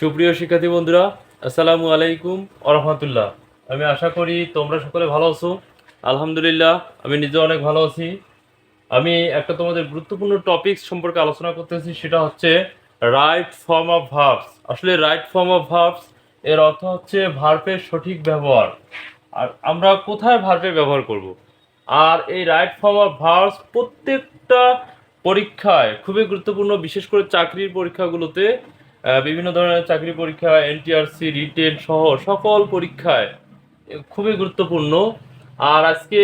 সুপ্রিয় শিক্ষার্থী বন্ধুরা, আসসালামু আলাইকুম আরহামতুল্লাহ আমি আশা করি তোমরা সকলে ভালো আছো। আলহামদুলিল্লাহ, আমি নিজে অনেক ভালো আছি। আমি একটা তোমাদের গুরুত্বপূর্ণ টপিক সম্পর্কে আলোচনা করতেছি, সেটা হচ্ছে রাইট ফর্ম অফ ভার্বস আসলে রাইট ফর্ম অফ ভার্বস এর অর্থ হচ্ছে ভার্বের সঠিক ব্যবহার। আর আমরা কোথায় ভার্বের ব্যবহার করব? আর এই রাইট ফর্ম অফ ভার্বস প্রত্যেকটা পরীক্ষায় খুবই গুরুত্বপূর্ণ, বিশেষ করে চাকরির পরীক্ষাগুলোতে বিভিন্ন ধরনের চাকরি পরীক্ষা এনটিআরসি রিটেন সহ সকল পরীক্ষায় খুবই গুরুত্বপূর্ণ। আর আজকে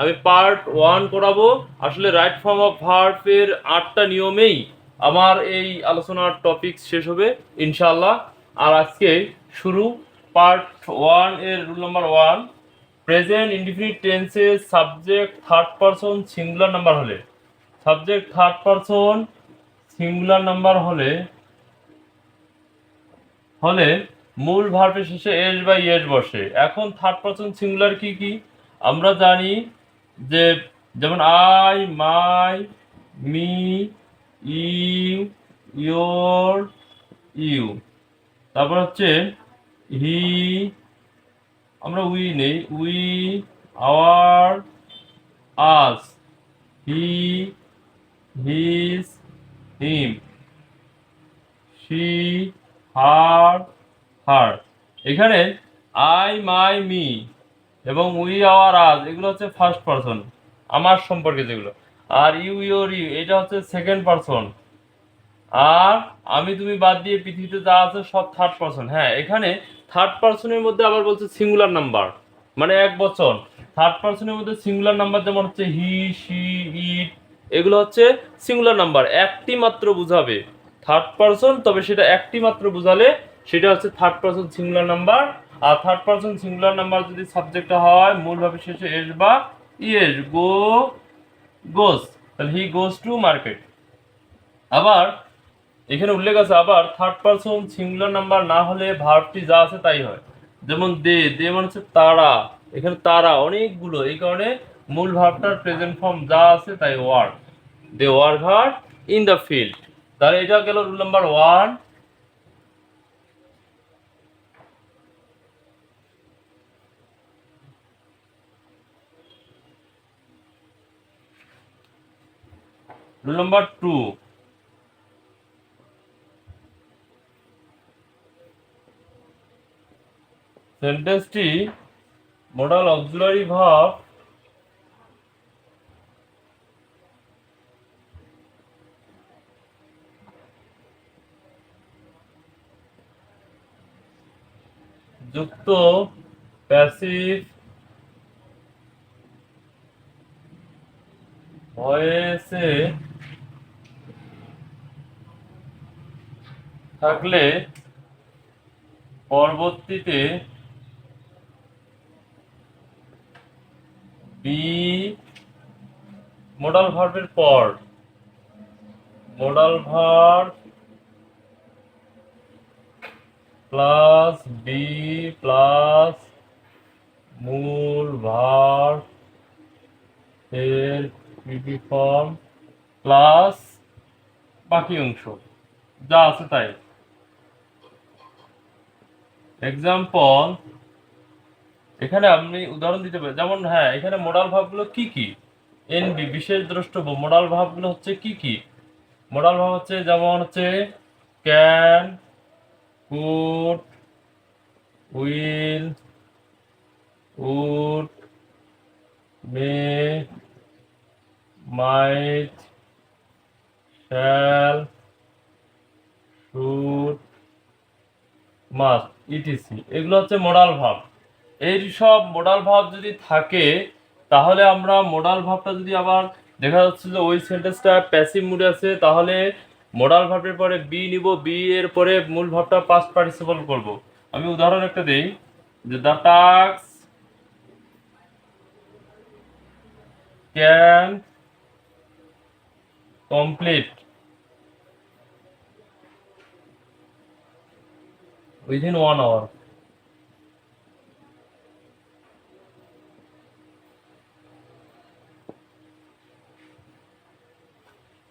আমি পার্ট ওয়ান করাবো আসলে রাইট ফর্ম অফ ভার্বের আটটা নিয়মেই আমার এই আলোচনার টপিক শেষ হবে ইনশাল্লাহ আর আজকে শুরু পার্ট ওয়ানের rule number one present indefinite টেন্সে subject third person singular number হলে। Subject third person singular number হলে হলে মূল ভার্বের শেষে এস বা ইয়েস বসে। এখন থার্ড পারসন সিঙ্গুলার কি কি? আমরা জানি যে যেমন I, my, me, you, your, you. তারপর হচ্ছে হি, আমরা উই নেই, we, our, us. He, his, him. এখানে আই মাই মি এবং উই আওয়ার আজ এগুলো হচ্ছে ফার্স্ট পারসন আমার সম্পর্কে যেগুলো। আর ইউ ইউর ইউ এটা হচ্ছে সেকেন্ড পারসন আর আমি, তুমি বাদ দিয়ে পৃথিবীতে যা আছে সব থার্ড পারসন হ্যাঁ এখানে থার্ড পারসনের মধ্যে আবার বলছে সিঙ্গুলার নাম্বার মানে এক বচন। থার্ড পারসনের মধ্যে সিঙ্গুলার নাম্বার যেমন হচ্ছে হি সি ইট এগুলো হচ্ছে সিঙ্গুলার নাম্বার একটি মাত্র বুঝাবে। থার্ড পারসন তবে সেটা একটি মাত্র বুঝালে সেটা হচ্ছে থার্ড পারসন সিঙ্গুলার নাম্বার আর থার্ড পারসন সিঙ্গুলার নাম্বার যদি সাবজেক্টটা হয়, মূল ভাবে শেষে এস বা ইয়েস গো গোস তাহলে হি গোস টু মার্কেট আবার, এখানে উল্লেখ আছে আবার থার্ড পারসন সিঙ্গুলার নাম্বার না হলে ভার্বটি যা আছে তাই হয়। যেমন দে দে মানে হচ্ছে তারা। এখানে তারা অনেকগুলো, এই কারণে মূল ভার্বটার প্রেজেন্ট ফর্ম যা আছে তাই work they work hard in the field তাহলে এটা গেল rule number one rule number two সেন্টেন্সটি modal auxiliary verb যুক্ত প্যাসিভ ভয়েসে থাকলে পরবর্তীতে বি মোডাল ভার্বের পর modal verb plus be plus মূল ভার্ব এর ফর্ম প্লাস বাকি অংশ। যা আছে তাই। এক্সাম্পল এখানে আপনি উদাহরণ দিতে পারেন। যেমন হ্যাঁ এখানে মোডাল ভাবগুলো কি কি? এনবি বিশেষ দ্রষ্টব্য মোডাল ভাবগুলো হচ্ছে কি কি? মোডাল ভাব হচ্ছে, যেমন হচ্ছে can could will would may might shall should must ETC এগুলো হচ্ছে মোডাল ভাব। এই সব মোডাল ভাব যদি থাকে, তাহলে আমরা মোডাল ভাবটা যদি আবার দেখা যাচ্ছে যে ওই সেন্টেন্সটা প্যাসিভ মুডে আছে, তাহলে মোডাল ভাবের পরে বি নিব বি এর পরে মূল ভাবটা পাস্ট পার্টিসিপল করব। আমি উদাহরণ একটা দেই, যে the tax can complete within one hour.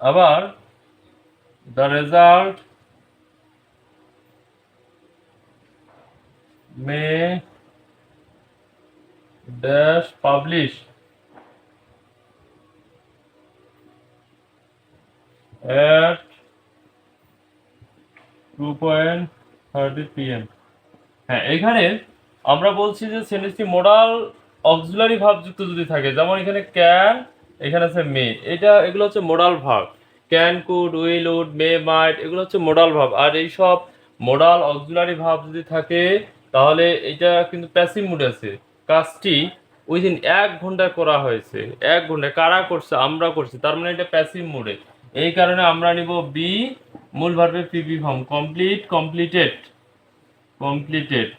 আবার the result may dash publish at two point thirty PM. হ্যাঁ এখানে আমরা বলছি যে সেন্টেন্সটি মোডাল অক্সিলারি ভাবযুক্ত যদি থাকে, যেমন এখানে ক্যান এখানে আছে মে এটা, এগুলো হচ্ছে modal verb can could will would may might এগুলো হচ্ছে মোডাল ভাব আর এই সব মোডাল অক্সিলারি ভাব যদি থাকে, তাহলে এটা কিন্তু প্যাসিভ মুড আছে। কাজটি উইদিন এক ঘন্টায় করা হয়েছে। এক ঘন্টায় কারা করছে? আমরা করছি। তার মানে এটা প্যাসিভ মুডে এই কারণে আমরা নিব বি মূল ভার্বের PP form complete completed completed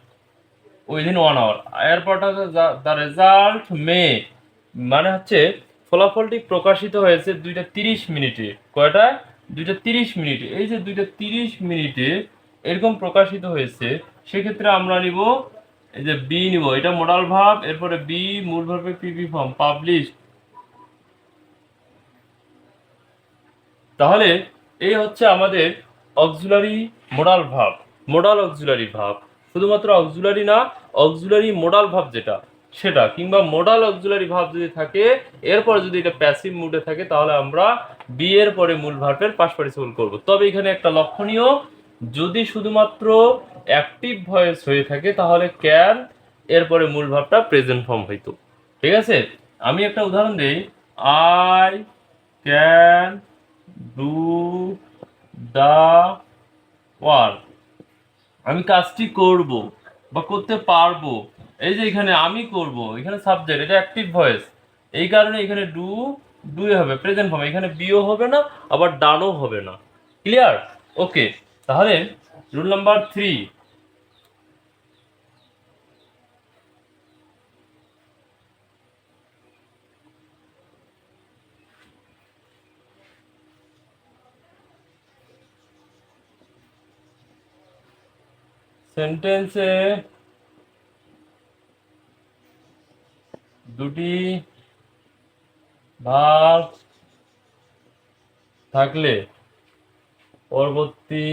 within one hour এরপরটা হচ্ছে দ্য রেজাল্ট মে মানে হচ্ছে ফলাফলটি প্রকাশিত হয়েছে দুইটা তিরিশ মিনিটে। কয়টা দুইটা তিরিশ মিনিটে। এই যে দুইটা তিরিশ মিনিটে এরকম প্রকাশিত হয়েছে, সেক্ষেত্রে আমরা নিব, এই যে বি নিব। এটা মোডাল ভাব এরপরে বি মূল ভার্বের পিপি ফর্ম পাবলিশ তাহলে এই হচ্ছে আমাদের auxiliary modal verb. Modal auxiliary verb. শুধুমাত্র অক্সুলারি না অক্সিলারি মোডাল ভাব যেটা, সেটা, কিংবা মোডাল অক্সুলারি ভাব যদি থাকে, এরপর যদি এটা প্যাসিভ মুডে থাকে, তাহলে আমরা বি এর পরে মূল ভার্বের পাশ পার্টিসিপল করব। তবে এখানে একটা লক্ষণীয়, যদি শুধুমাত্র অ্যাক্টিভ ভয়েস হয়ে থাকে, তাহলে ক্যান এরপরে মূল ভাবটা প্রেজেন্ট ফর্ম হইতো। ঠিক আছে? আমি একটা উদাহরণ দেই। I can do the work আমি কাজটি করব বা করতে পারব। এই যে এখানে আমি করব, এখানে সাবজেক্ট এটা অ্যাক্টিভ ভয়েস এই কারণে এখানে ডু ডুয়ে হবে প্রেজেন্ট ফর্ম এখানে বিও হবে না, আবার ডানও হবে না। ক্লিয়ার ওকে তাহলে রুল নাম্বার থ্রি সেন্টেন্সে দুটি ভাব থাকলে পরবর্তী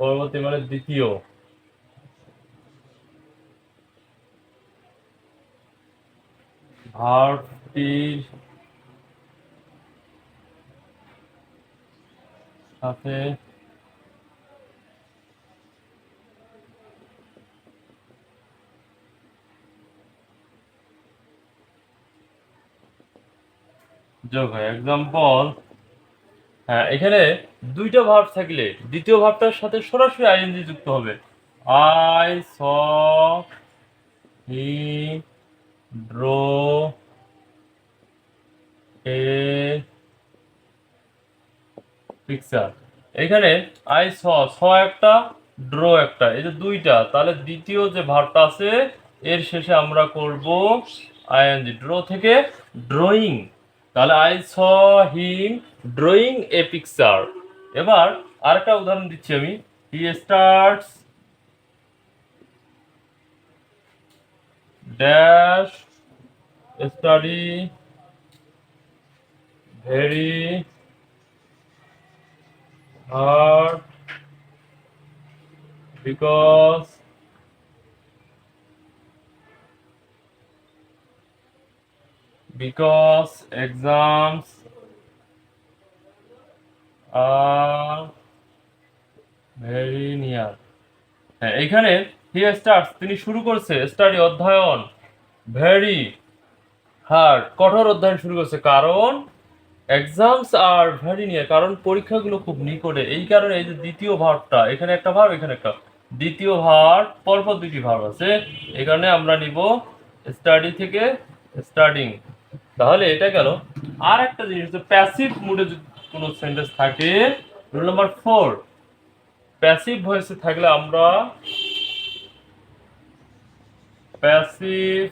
পরবর্তী মানে দ্বিতীয়। ভার্বটির সাথে যোগ হয়। এক্সাম্পল হ্যাঁ এখানে দুইটা ভার্ব থাকলে দ্বিতীয় ভার্বটার সাথে সরাসরি আইএনজি যুক্ত হবে। I saw he drew a picture এখানে আই স স একটা ড্র একটা, এই যে দুইটা। তাহলে দ্বিতীয় যে ভার্বটা আছে, এর শেষে আমরা করব আইএনজি ড্র থেকে ড্রয়িং তাহলে I saw him drawing a picture এবার আরেকটা উদাহরণ দিচ্ছি আমি। He starts dash study very hard because because exams are very near. হ্যাঁ এখানে হি স্টার্টস তিনি শুরু করছে স্টাডি অধ্যয়ন ভেরি হার্ড কঠোর অধ্যয়ন শুরু করছে, কারণ এক্সামস আর ভেরি নিয়ে কারণ পরীক্ষাগুলো খুব নিকটে। এই কারণে এই যে দ্বিতীয় ভার্বটা, এখানে একটা ভার্ব, এখানে একটা দ্বিতীয় ভার্ব, পরপর দুটি ভার্ব আছে। এই কারণে আমরা নিব স্টাডি থেকে স্টার্টিং তাহলে এটা গেল। আর একটা জিনিস হচ্ছে প্যাসিভ মুডে যদি কোনো সেন্টেন্স থাকে রুল নাম্বার ফোর প্যাসিভ ভয়েসে থাকলে আমরা প্যাসিভ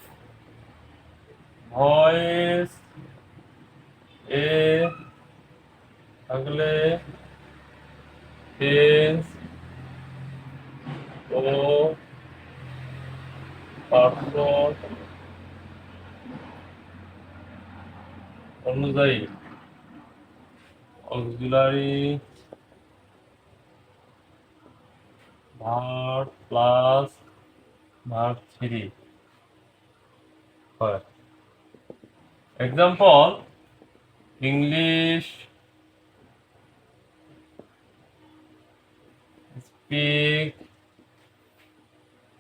ভয়েস এ থাকলে টেন্স ও পার্সন অনুযায়ী auxiliary verb plus verb three হয়। Example English speak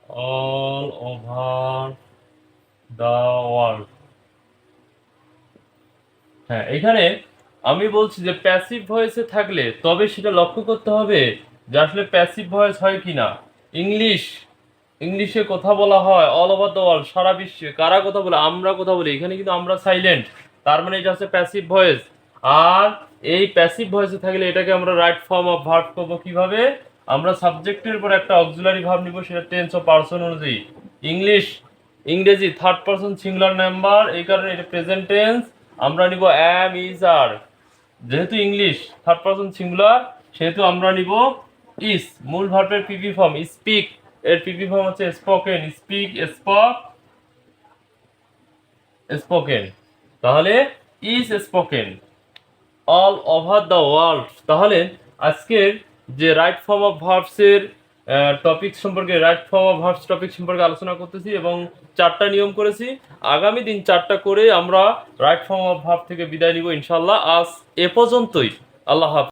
all over the world. হ্যাঁ এখানে আমি বলছি যে প্যাসিভ ভয়েসে থাকলে তবে সেটা লক্ষ্য করতে হবে যে আসলে প্যাসিভ ভয়েস হয় কিনা। ইংলিশ ইংলিশে কথা বলা হয় অল ওভার দ্য ওয়ার্ল্ড সারা বিশ্বে। কারা কথা বলে? আমরা কথা বলি। এখানে কিন্তু আমরা সাইলেন্ট তার মানে এটা হচ্ছে প্যাসিভ ভয়েস আর এই প্যাসিভ ভয়েসে থাকলে এটাকে আমরা রাইট ফর্ম অফ ভার্ব করব কীভাবে? আমরা সাবজেক্টের উপর একটা অক্সিলারি ভার্ব নিব, সেটা টেন্স অফ পার্সন অনুযায়ী। ইংলিশ ইংরেজি থার্ড পার্সন সিঙ্গুলার নাম্বার এই কারণে এটা প্রেজেন্ট টেন্স আমরা নিব অ্যাম ইজ আর যেহেতু ইংলিশ থার্ড পার্সন সিঙ্গুলার সেহেতু আমরা নিব ইস মূল ভার্বের পিপি ফর্ম স্পিক এর পিপি ফর্ম হচ্ছে স্পোকেন স্পিক স্পক স্পোকেন তাহলে is spoken all over the world তাহলে আজকের যে রাইট ফর্ম অফ ভার্বসের টপিক সম্পর্কে right form of verbs topic সম্পর্কে আলোচনা করতেছি এবং চারটা নিয়ম করেছি। আগামী দিন চারটা করে আমরা রাইট ফর্ম অফ ভার্ব থেকে বিদায় নিব ইনশাল্লাহ আজ এ পর্যন্তই। আল্লাহ হাফিজ।